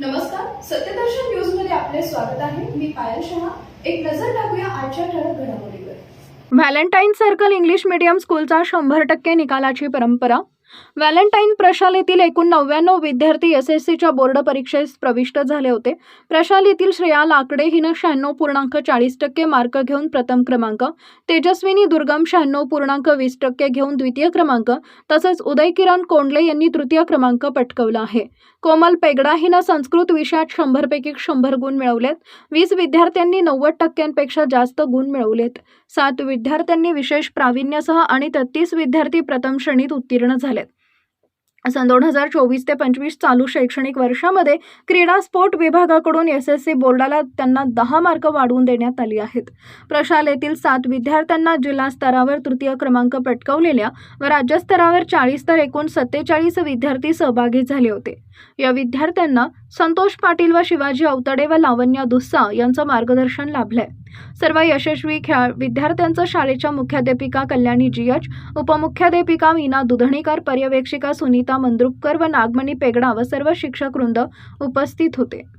नमस्कार सत्यदर्शन न्यूजमध्ये आपले स्वागत आहे. मी पायल शहा. एक नजर टाकूया आजच्या ठळक घडामोडीवर. व्हॅलेंटाईन सर्कल इंग्लिश मीडियम स्कूलचा शंभर टक्के निकालाची परंपरा व्हॅलेंटाईन प्रशालेतील एकूण नव्याण्णव विद्यार्थी एस एस सीच्या बोर्ड परीक्षेस प्रविष्ट झाले होते. प्रशालेतील श्रेया लाकडे हिनं शहाण्णव पूर्णांक चाळीस टक्के मार्क घेऊन प्रथम क्रमांक तेजस्विनी दुर्गम शहाण्णव पूर्णांक वीस टक्के घेऊन द्वितीय क्रमांक तसंच उदय किरण कोंडले यांनी तृतीय क्रमांक पटकवला आहे. कोमल पेगडा हिनं संस्कृत विषयात शंभरपैकी शंभर गुण मिळवलेत. वीस विद्यार्थ्यांनी नव्वद टक्क्यांपेक्षा जास्त गुण मिळवलेत. सात विद्यार्थ्यांनी विशेष प्रावीण्यासह आणि तेहतीस विद्यार्थी प्रथम श्रेणीत उत्तीर्ण झाले. सन दोन हजार चोवीस ते पंचवीस चालू शैक्षणिक वर्षामध्ये क्रीडा स्पोर्ट विभागाकडून एस एस सी बोर्डाला त्यांना दहा मार्क वाढवून देण्यात आली आहेत. प्रशालेतील सात विद्यार्थ्यांना जिल्हा स्तरावर तृतीय क्रमांक पटकवलेल्या व राज्यस्तरावर चाळीस तर एकूण सत्तेचाळीस विद्यार्थी सहभागी झाले होते. या विद्यार्थ्यांना संतोष पाटील व शिवाजी अवतडे व लावण्या दुस्सा यांचं मार्गदर्शन लाभलंय. सर्व यशस्वी खेळा विद्यार्थ्यांचं शाळेच्या मुख्याध्यापिका कल्याणी जीएच उपमुख्याध्यापिका मीना दुधणीकर पर्यवेक्षिका सुनीता मंद्रुपकर व नागमणी पेगडा व सर्व शिक्षक वृंद उपस्थित होते.